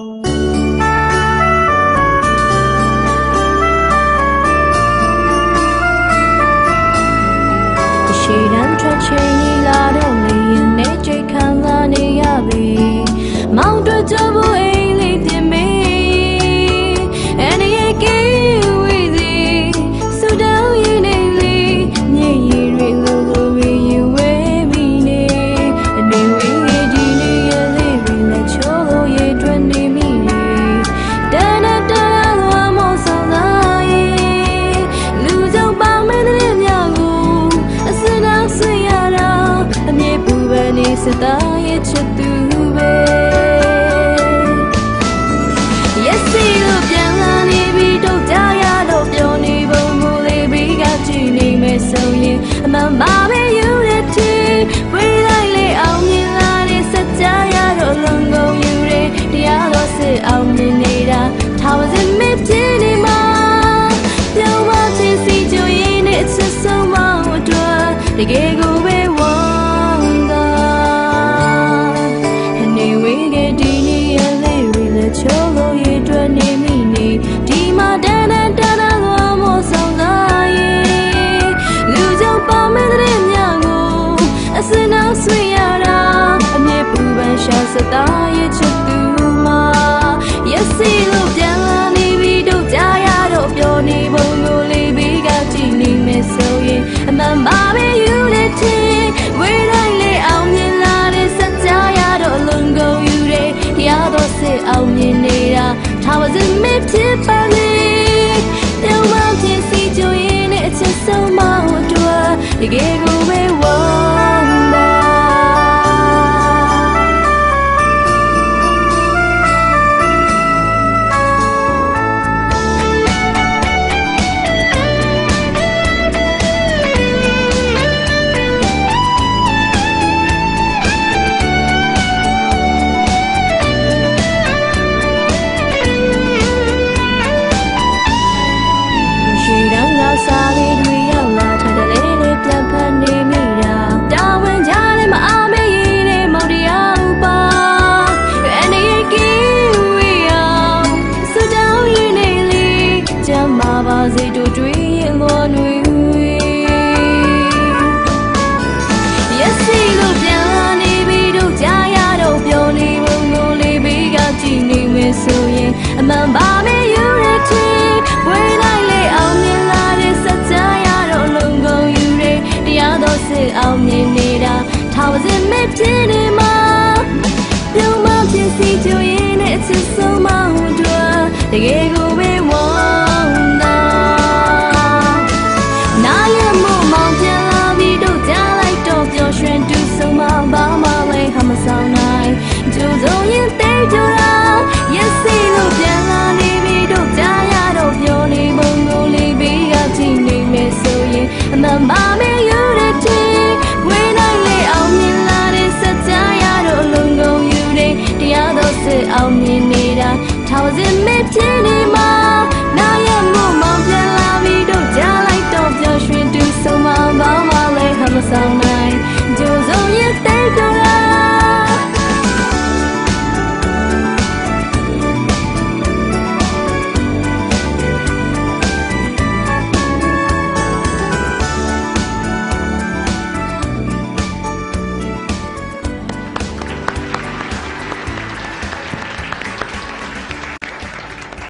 ရှေ့တန်းထွ စသားရဲ့ချစ်သူပဲ Yes လို့ပြန်လာနေပြီတော့ကြရတော့ပြောနေပုံမူလေးပြီးကကြည့်နေမယ်ဆိုရင်အမှန်ပါပဲယူတဲ့ချီဝေးလိုက်လေအောင်မြင်လာတဲ့စကြရတော့လုံကုန်ယူတဲ့တရားတော်စစ်အောင်မြင်နေတာထာဝစဉ်မဖြစ်နေမှာပြောင်းမချင်စီကြရင်နဲ့ချစ်ဆုံးမအတွက်တကယ်ကို လည်းချိုးလို့ရအတွက်နေမိနေဒီမှာတန်းတန်းတန်းတန်းသွားမဆောင်လာရဲ့လူကြောင့်ပါမဲ့တဲ့ညကိုအစနောက်ဆွေရတာအမြဲပူပန်ရှာစသား နေတာထားပါစမဖြစ်ပါလေတောင်းမှဖြစ်စီကြရ စေတို့တွေရင်လောနွေ Yes လို့ပြန်လာနေပြီတို့ကြားရတော့ပြောနေပုံကိုလေးပြီးကကြည့်နေမယ်ဆိုရင်အမှန်ပါပဲယူရတဲ့ဝေးလိုက်လေအောင်မြင်လာတဲ့စကြရတော့လုံကုန်ယူတဲ့တရားတော်စစ်အောင်မြင်နေတာထာဝစဉ်မဖြစ်နေမှာပြုံးမဖြစ်စီကြရင်နဲ့အချစ်ဆုံးမဟုတ်တော့တကယ်ကို